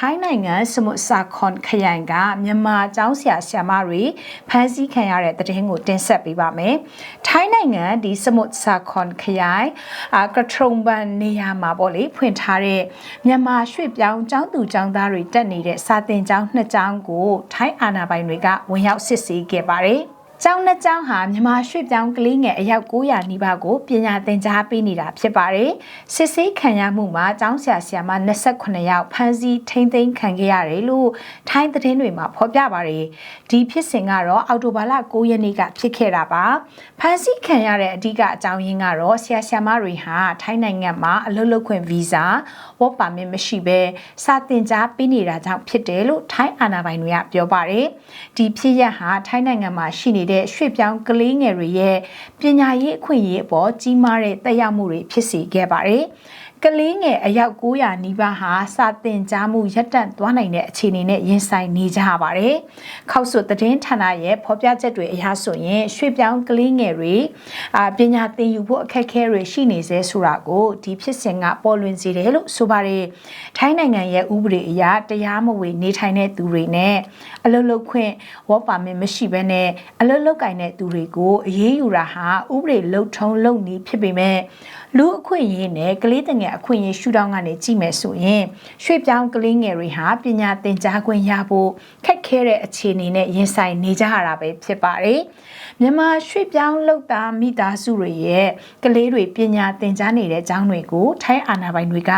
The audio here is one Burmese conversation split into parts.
ထိုင်းနိုင်ငံစမုတ်စာခွန်ခရိုင်ကမြန်မာကျောင်းဆရာဆရာမတွေဖမ်းဆီးခံရတဲ့တဲ့တင်ကိုတင်ဆက်ပေးပါမယ်။ထိုင်းနိုင်ငံဒီစမုတ်စာခွန်ခရိုင်အာကထရုံဘန်နေရာမှာပေါ့လေဖွင့်ထားတဲ့မြန်မာရွှေ့ပြောင်းကျောင်းသူကျောင်းသားတွေတက်နေတဲ့စာသင်ကျောင်းနှစ်ကျောင်းကိုထိုင်းအာဏာပိုင်တွေကဝင်ရောက်စစ်ဆေးခဲ့ပါတယ်။ ကျောင်းနှစ်ကျောင်းဟာမြန်မာရွှေ့ပြောင်းကလေးငယ်အယောက်900နီးပါးကိုပညာသင်ကြားပေးနေတာဖြစ်ပါတယ်။စစ်ဆေးခံရမှုမှာကျောင်းဆရာဆရာမ28ယောက်ဖမ်းဆီးထိန်းသိမ်းခံခဲ့ရတယ်လို့ထိုင်းသတင်းတွေမှာဖော်ပြပါတယ်။ဒီဖြစ်စဉ်ကတော့အောက်တိုဘာလ9ရက်နေ့ကဖြစ်ခဲ့တာပါ။ဖမ်းဆီးခံရတဲ့အဓိကအကြောင်းရင်းကတော့ဆရာဆရာမတွေဟာထိုင်းနိုင်ငံမှာအလုပ်လုပ်ခွင့်ဗီဇာဝတ်ပါမစ်မရှိဘဲစာသင်ကြားပေးနေတာကြောင့်ဖြစ်တယ်လို့ထိုင်းအာဏာပိုင်တွေကပြောပါတယ်။ဒီဖြစ်ရပ်ဟာထိုင်းနိုင်ငံမှာရှိနေတဲ့ရွှေ့ပြောင်းကလေးငယ်တွေရဲ့ပညာရေးအခွင့်အရေးအပေါ်ကြီးမားတဲ့တက်ရောက်မှုတွေဖြစ်စေခဲ့ပါတယ်။ကလေးငယ်အယောက်900နီးပါးဟာစာတင်ကြားမှုရပ်တန့်သွားနိုင်တဲ့အခြေအနေနဲ့ရင်ဆိုင်နေကြရပါတယ်။ခောက်ဆွသတင်းဌာနရဲ့ဖော်ပြချက်တွေအရဆိုရင်ရွှေ့ပြောင်းကလေးငယ်တွေအာပညာသင်ယူဖို့အခက်အခဲတွေရှိနေစေဆိုတာကိုဒီဖြစ်စဉ်ကပေါ်လွင်စေတယ်လို့ဆိုပါတယ်။ထိုင်းနိုင်ငံရဲ့ဥပဒေအရတရားမဝင်နေထိုင်တဲ့သူတွေနဲ့အလုပ်လုပ်ခွင့်ဝေါ်ပါမစ်မရှိဘဲနဲ့အလုပ်လုပ်ကင်တဲ့သူတွေကိုအရေးယူတာဟာဥပဒေလုံထုံးလုံနည်းဖြစ်ပေမဲ့လူအခွင့်အရေးနဲ့ကလေးတငယ်အခွင့်အရေးရှုထောင့်ကနေကြည့်မယ်ဆိုရင်ရွှေ့ပြောင်းကလေးငယ်တွေဟာပညာသင်ကြားခွင့်ရဖို့ခက်ခဲတဲ့အခြေအနေနဲ့ရင်ဆိုင်နေကြရတာပဲဖြစ်ပါတယ်။မြန်မာရွှေ့ပြောင်းလုပ်သားမိသားစုတွေရဲ့ကလေးတွေပညာသင်ကြားနေတဲ့ကျောင်းတွေကိုထိုင်းအာဏာပိုင်တွေက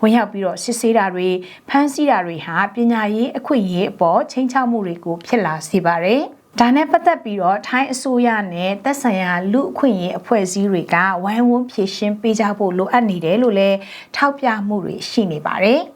ဝင်ရောက်ပြီးတော့စစ်ဆေးတာတွေဖမ်းဆီးတာတွေဟာပညာရေးအခွင့်အရေးအပေါ်ချိန်ချောက်မှုတွေကိုဖြစ်လာစေပါတယ်။ ဒါနဲ့ပတ်သက်ပြီးတော့ထိုင်းအစိုးရနဲ့သက်ဆိုင်ရာလူအခွင့်အရေးအဖွဲ့အစည်းတွေကဝိုင်းဝန်းဖြည့်ရှင်းပေးကြဖို့လိုအပ်နေတယ်လို့လည်းထောက်ပြမှုတွေရှိနေပါတယ်။